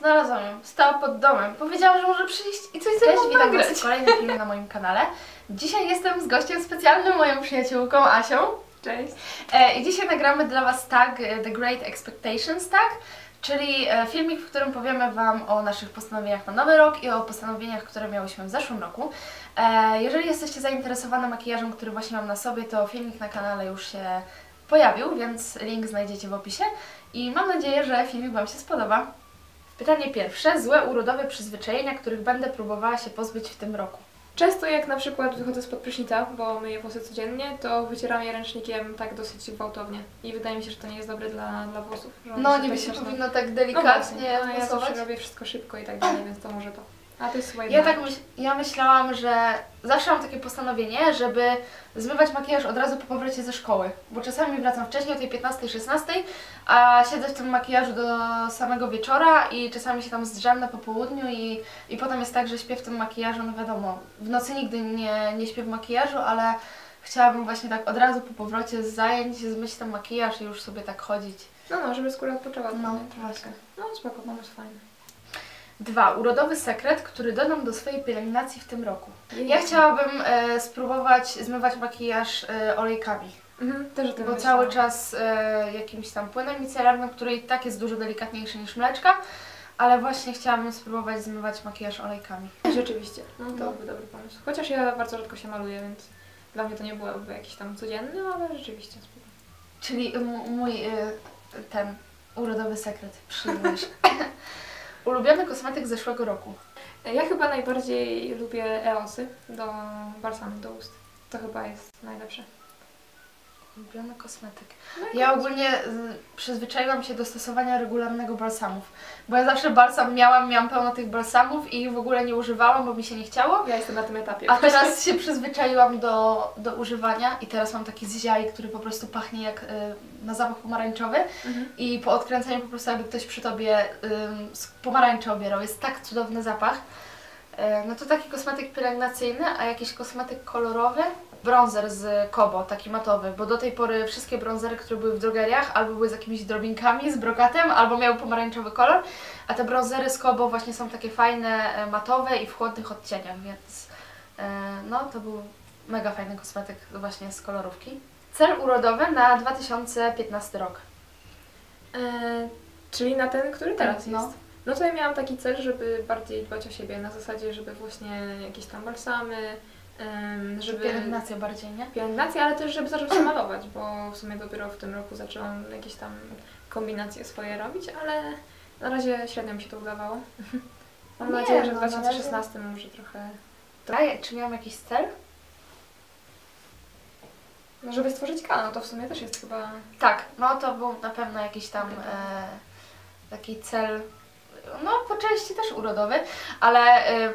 Znalazłam ją. Stała pod domem. Powiedziałam, że może przyjść i coś ze Cześć, mną witam nagrać. Was w kolejnym filmie na moim kanale. Dzisiaj jestem z gościem specjalnym, moją przyjaciółką Asią. Cześć. E, I dzisiaj nagramy dla Was tag e, The Great Expectations Tag, czyli e, filmik, w którym powiemy Wam o naszych postanowieniach na nowy rok i o postanowieniach, które miałyśmy w zeszłym roku. E, Jeżeli jesteście zainteresowane makijażem, który właśnie mam na sobie, to filmik na kanale już się pojawił, więc link znajdziecie w opisie i mam nadzieję, że filmik Wam się spodoba. Pytanie pierwsze. Złe urodowe przyzwyczajenia, których będę próbowała się pozbyć w tym roku. Często jak na przykład wychodzę spod prysznica, bo myję włosy codziennie, to wycieram je ręcznikiem tak dosyć gwałtownie. I wydaje mi się, że to nie jest dobre dla, dla włosów. No, niby tak się powinno tak No delikatnie właśnie, a ja zawsze robię wszystko szybko i tak dalej, więc to może to. A to jest Ja tak myśl, ja myślałam, że zawsze mam takie postanowienie, żeby zmywać makijaż od razu po powrocie ze szkoły, bo czasami wracam wcześniej o tej 15-16, a siedzę w tym makijażu do samego wieczora i czasami się tam zdrzemnę po południu i, i potem jest tak, że śpię w tym makijażu, no wiadomo, w nocy nigdy nie, nie śpię w makijażu, ale chciałabym właśnie tak od razu po powrocie z zajęć zmyć ten makijaż i już sobie tak chodzić. No, no, żeby skóra odpoczęła. No, właśnie. No, spoko, pomysł fajny. Dwa, urodowy sekret, który dodam do swojej pielęgnacji w tym roku. Ja chciałabym e, spróbować zmywać makijaż e, olejkami, Mhm, też o tym bo myślałam. cały czas e, jakimś tam płynem micelarnym, który i tak jest dużo delikatniejszy niż mleczka, ale właśnie chciałabym spróbować zmywać makijaż olejkami. Rzeczywiście, no to No. byłby dobry pomysł. Chociaż ja bardzo rzadko się maluję, więc dla mnie to nie byłoby jakiś tam codzienny, ale rzeczywiście spoko. Czyli m- mój e, ten urodowy sekret, przyjmujesz. Ulubiony kosmetyk zeszłego roku. Ja chyba najbardziej lubię EOSy do balsamu do ust. To chyba jest najlepsze. Ulubiony kosmetyk. No Ja ogólnie y, przyzwyczaiłam się do stosowania regularnego balsamów, bo ja zawsze balsam miałam, miałam pełno tych balsamów i ich w ogóle nie używałam, bo mi się nie chciało. Ja jestem na tym etapie. A teraz się przyzwyczaiłam do, do używania i teraz mam taki zziaj, który po prostu pachnie jak y, na zapach pomarańczowy Mhm. i po odkręceniu po prostu jakby ktoś przy Tobie ym, z pomarańczy obierał. Jest tak cudowny zapach. E, No to taki kosmetyk pielęgnacyjny, a jakiś kosmetyk kolorowy. Bronzer z Kobo, taki matowy, bo do tej pory wszystkie bronzery, które były w drogeriach, albo były z jakimiś drobinkami, z brokatem, albo miały pomarańczowy kolor, a te bronzery z Kobo właśnie są takie fajne, e, matowe i w chłodnych odcieniach, więc e, no to był mega fajny kosmetyk właśnie z kolorówki. Cel urodowy na 2015 rok. E, czyli na ten, który teraz No. jest. No to ja miałam taki cel, żeby bardziej dbać o siebie, na zasadzie, żeby właśnie jakieś tam balsamy, żeby... Pielęgnacja bardziej, nie? Pielęgnację, ale też żeby zacząć się malować, bo w sumie dopiero w tym roku zaczęłam jakieś tam kombinacje swoje robić, ale na razie średnio mi się to udawało. Mam Nie, nadzieję, że w no, na razie- 2016 może trochę... A czy miałam jakiś cel? No żeby stworzyć kanał, no to w sumie też jest chyba... Tak, no to był na pewno jakiś tam e, taki cel, no po części też urodowy, ale e,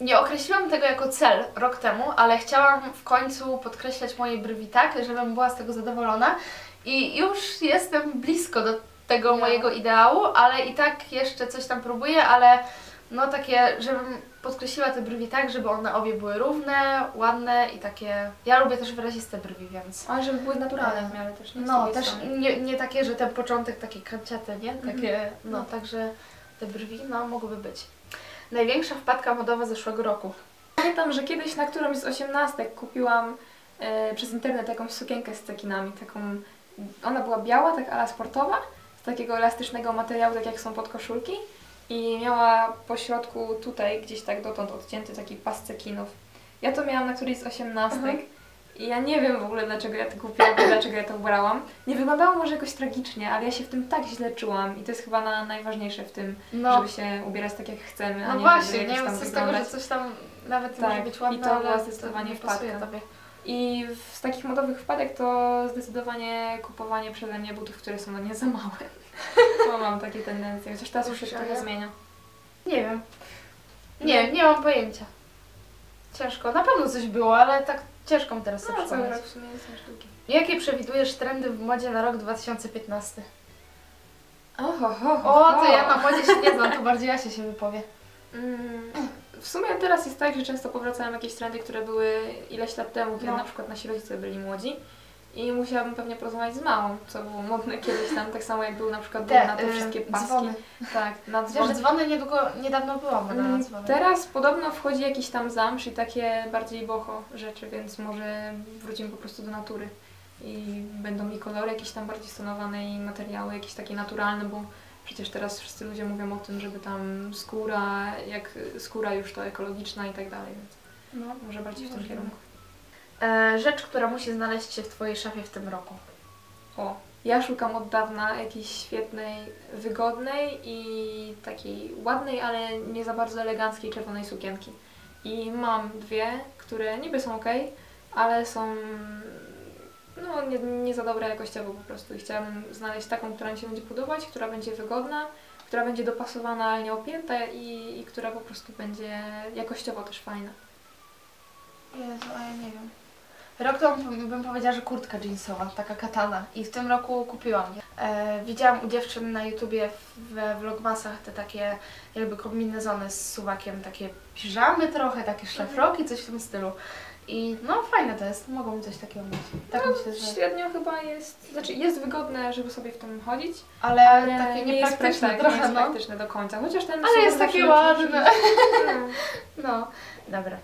nie określiłam tego jako cel rok temu, ale chciałam w końcu podkreślać moje brwi tak, żebym była z tego zadowolona i już jestem blisko do tego mojego ideału, ale i tak jeszcze coś tam próbuję, ale no takie, żebym podkreśliła te brwi tak, żeby one obie były równe, ładne i takie... Ja lubię też wyraziste brwi, więc... Ale żeby były naturalne w miarę też, nie? No, też nie, nie takie, że ten początek takie kanciate, nie? Takie, no, No. także te brwi, no, mogłyby być. Największa wpadka modowa zeszłego roku. Pamiętam, że kiedyś na którąś z osiemnastek kupiłam e, przez internet jakąś sukienkę z cekinami, taką... Ona była biała, tak ala sportowa, z takiego elastycznego materiału, tak jak są podkoszulki i miała po środku tutaj gdzieś tak dotąd odcięty taki pas cekinów. Ja to miałam na którejś z osiemnastek Mhm. I ja nie wiem w ogóle dlaczego ja to kupiłam i dlaczego ja to ubrałam. Nie wyglądało może jakoś tragicznie, ale ja się w tym tak źle czułam i to jest chyba na, najważniejsze w tym, No, żeby się ubierać tak jak chcemy, a no nie właśnie, żeby nie wiem, co z tego, że coś tam nawet Tak, może być i ładne, to była ale zdecydowanie nie pasuje wpadka. tobie. I w- z takich modowych wpadek to zdecydowanie kupowanie przeze mnie butów, które są na mnie za małe. Bo mam takie tendencje, chociaż teraz już się trochę zmienia. Nie wiem. Nie, nie mam pojęcia. Ciężko. Na pewno coś było, ale tak ciężko mi teraz sobie No, cały rok w sumie jest też długi. Jakie przewidujesz trendy w modzie na rok 2015? Oho, ho, O, to ja na modzie się nie znam, to bardziej Jasia się wypowie. Mm, W sumie teraz jest tak, że często powracają jakieś trendy, które były ileś lat temu, kiedy No. na przykład nasi rodzice byli młodzi. I musiałabym pewnie porozmawiać z mamą, co było modne kiedyś tam, tak samo jak był na przykład Te, na te y, wszystkie paski. dzwony. Tak, na Wiesz, dzwony. dzwony niedługo, niedawno była moda na Mm, dzwony. Teraz podobno wchodzi jakiś tam zamsz i takie bardziej boho rzeczy, więc może wrócimy po prostu do natury. I będą mi kolory jakieś tam bardziej stonowane i materiały jakieś takie naturalne, bo przecież teraz wszyscy ludzie mówią o tym, żeby tam skóra, jak skóra już to ekologiczna i tak dalej, więc No. może bardziej w tym kierunku. E, rzecz, która musi znaleźć się w Twojej szafie w tym roku. O, ja szukam od dawna jakiejś świetnej, wygodnej i takiej ładnej, ale nie za bardzo eleganckiej czerwonej sukienki. I mam dwie, które niby są ok, ale są no, nie, nie za dobre jakościowo po prostu. I chciałabym znaleźć taką, która mi się będzie podobać, która będzie wygodna, która będzie dopasowana, ale nie opięta i, i która po prostu będzie jakościowo też fajna. Jezu, a ja nie wiem. Rok temu bym powiedziała, że kurtka jeansowa, taka katana. I w tym roku kupiłam. E, widziałam u dziewczyn na YouTubie w- we vlogmasach te takie jakby kombinezony z suwakiem, takie piżamy trochę, takie szlafroki, coś w tym stylu. I no fajne to jest, mogą coś takiego mieć. Tak myślę, że... Średnio chyba jest, znaczy jest wygodne, żeby sobie w tym chodzić, Ale, ale takie nie jest niepraktyczne tak, trochę, nie jest no. praktyczne do końca. Chociaż ten Ale jest takie ładne. No. No, dobra,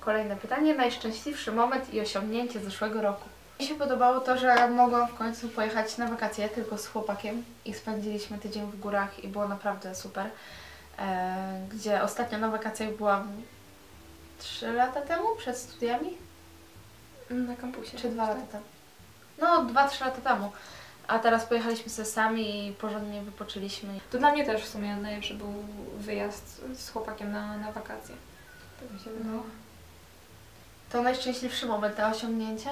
kolejne pytanie. Najszczęśliwszy moment i osiągnięcie zeszłego roku. Mi się podobało to, że mogłam w końcu pojechać na wakacje tylko z chłopakiem i spędziliśmy tydzień w górach i było naprawdę super. E, gdzie ostatnio na wakacjach byłam 3 lata temu, przed studiami, Na kampusie. czy 2 lata temu. No, 2-3 lata temu. A teraz pojechaliśmy sobie sami i porządnie wypoczęliśmy. To dla mnie też w sumie najlepszy był wyjazd z chłopakiem na, na wakacje. Tak mi się wydaje. No. To najszczęśliwszy moment, a osiągnięcie?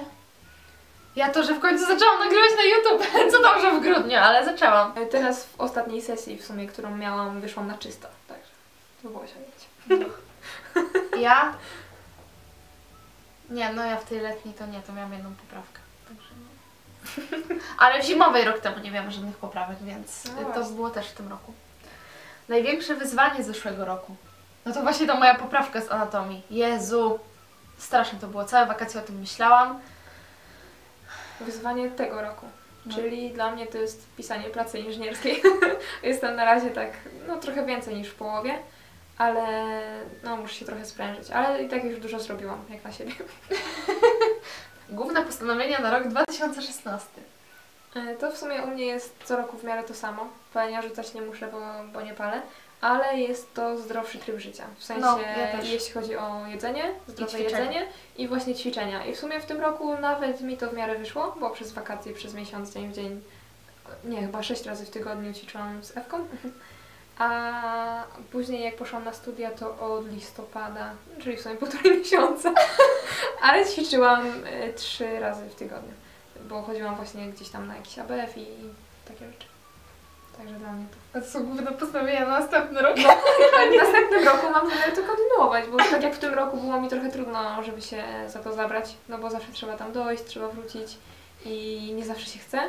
Ja to, że w końcu zaczęłam nagrywać na YouTube, co dobrze w grudniu, ale zaczęłam. Ale Teraz w ostatniej sesji w sumie, którą miałam, wyszłam na czysto. Także to było osiągnięcie. Ja? Nie, no ja w tej letniej to nie, to miałam jedną poprawkę. Także no. Ale w zimowej rok temu nie miałam żadnych poprawek, więc No to właśnie. było też w tym roku. Największe wyzwanie zeszłego roku. No to właśnie ta moja poprawka z anatomii. Jezu, straszne to było. Całe wakacje o tym myślałam. Wyzwanie tego roku. No. Czyli dla mnie to jest pisanie pracy inżynierskiej. Jestem na razie tak, no trochę więcej niż w połowie, ale no muszę się trochę sprężyć. Ale i tak już dużo zrobiłam, jak na siebie. Główne postanowienia na rok 2016. E, To w sumie u mnie jest co roku w miarę to samo. Palenia rzucać nie muszę, bo, bo nie palę, ale jest to zdrowszy tryb życia. W sensie, No, ja jeśli chodzi o jedzenie, zdrowe ćwiczenia. jedzenie i właśnie ćwiczenia. I w sumie w tym roku nawet mi to w miarę wyszło, bo przez wakacje, przez miesiąc, dzień w dzień, nie, chyba sześć razy w tygodniu ćwiczyłam z Ewką. A później jak poszłam na studia, to od listopada, czyli w sumie półtorej miesiąca, ale ćwiczyłam e, trzy razy w tygodniu bo chodziłam właśnie gdzieś tam na jakiś ABF i, takie rzeczy. Także dla mnie to. Są główne postanowienia na następny rok. W następnym roku mam zamiar to kontynuować, bo tak jak w tym roku było mi trochę trudno, żeby się za to zabrać, no bo zawsze trzeba tam dojść, trzeba wrócić i nie zawsze się chce.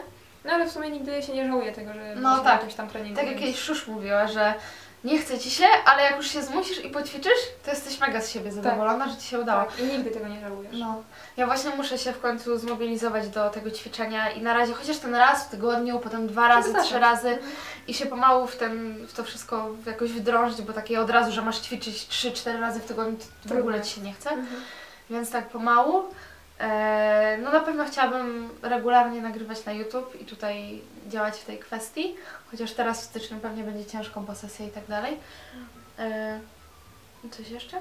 No ale w sumie nigdy się nie żałuję tego, że No tak. jakimś tam treningu. Tak jak kiedyś Szusz mówiła, że nie chce ci się, ale jak już się zmusisz i poćwiczysz, to jesteś mega z siebie zadowolona, że ci się udało. Tak, i nigdy tego nie żałujesz. No, ja właśnie muszę się w końcu zmobilizować do tego ćwiczenia i na razie chociaż ten raz w tygodniu, potem dwa razy, trzy razy i się pomału w, ten, w to wszystko jakoś wdrążyć, bo takie od razu, że masz ćwiczyć trzy, cztery razy w tygodniu, to w ogóle ci się nie chce. Mhm. Więc tak pomału. E, no na pewno chciałabym regularnie nagrywać na YouTube i tutaj działać w tej kwestii, chociaż teraz w styczniu pewnie będzie ciężko po sesji i tak dalej. E, coś jeszcze?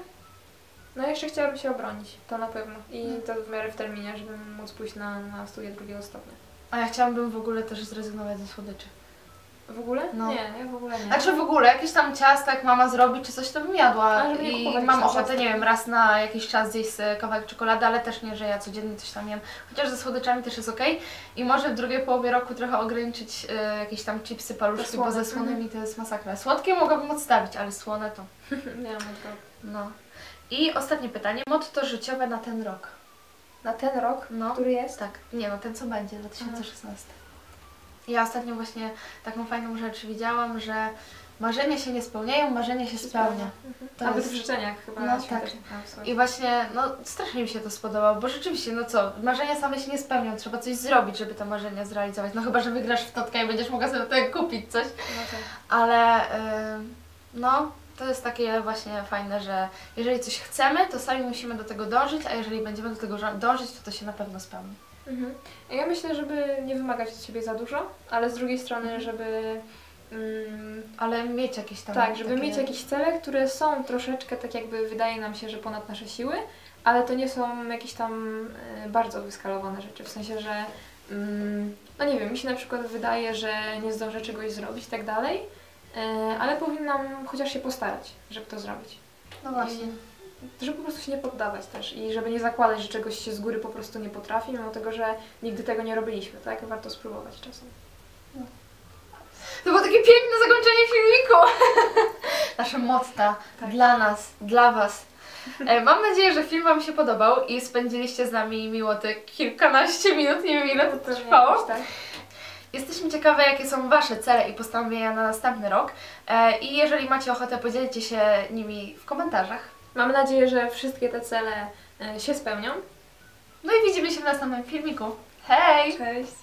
No jeszcze chciałabym się obronić, to na pewno. I to w miarę w terminie, żeby móc pójść na, na studia drugiego stopnia. A ja chciałabym w ogóle też zrezygnować ze słodyczy. W ogóle? No. Nie, ja w ogóle nie. Znaczy w ogóle jakieś tam ciasta, jak mama zrobi, czy coś to bym jadła i mam ochotę, ciasta. nie wiem, raz na jakiś czas zjeść kawałek czekolady, ale też nie, że ja codziennie coś tam jem. Chociaż ze słodyczami też jest okej. I może w drugiej połowie roku trochę ograniczyć e, jakieś tam chipsy, paluszki, bo ze słonymi to jest masakra. Słodkie mogłabym odstawić, ale słone to... nie mam. No. I ostatnie pytanie. Motto życiowe na ten rok. Na ten rok, No. który jest? Tak, nie no, ten co będzie, 2016. Ja ostatnio właśnie taką fajną rzecz widziałam, że Marzenia się nie spełniają, marzenia się spełnia. Mhm. To Nawet jest- w życzeniach chyba No tak. I właśnie, no strasznie mi się to spodobało, bo rzeczywiście, no co, marzenia same się nie spełnią, trzeba coś zrobić, żeby te marzenia zrealizować. No chyba, że wygrasz w totkę i będziesz mogła sobie tak kupić coś. No tak. Ale y, no, to jest takie właśnie fajne, że jeżeli coś chcemy, to sami musimy do tego dążyć, a jeżeli będziemy do tego dążyć, to to się na pewno spełni. Mhm. Ja myślę, żeby nie wymagać od siebie za dużo, ale z drugiej strony, Mhm. żeby. Mm, Ale mieć jakieś tam. tak, żeby takie- mieć jakieś cele, które są troszeczkę tak jakby wydaje nam się, że ponad nasze siły, ale to nie są jakieś tam e, bardzo wyskalowane rzeczy. W sensie, że mm, no nie wiem, mi się na przykład wydaje, że nie zdążę czegoś zrobić i tak dalej, e, ale powinnam chociaż się postarać, żeby to zrobić. No właśnie. I żeby po prostu się nie poddawać też i żeby nie zakładać, że czegoś się z góry po prostu nie potrafi, mimo tego, że nigdy tego nie robiliśmy, tak? Warto spróbować czasem. To było takie piękne zakończenie filmiku. Nasze motta Tak. dla nas, dla Was. E, Mam nadzieję, że film Wam się podobał i spędziliście z nami miło te kilkanaście minut, nie wiem ile to trwało. jakoś tak. Jesteśmy ciekawe, jakie są Wasze cele i postanowienia na następny rok. E, I jeżeli macie ochotę, podzielcie się nimi w komentarzach. Mamy nadzieję, że wszystkie te cele e, się spełnią. No i widzimy się w następnym filmiku. Hej! Cześć!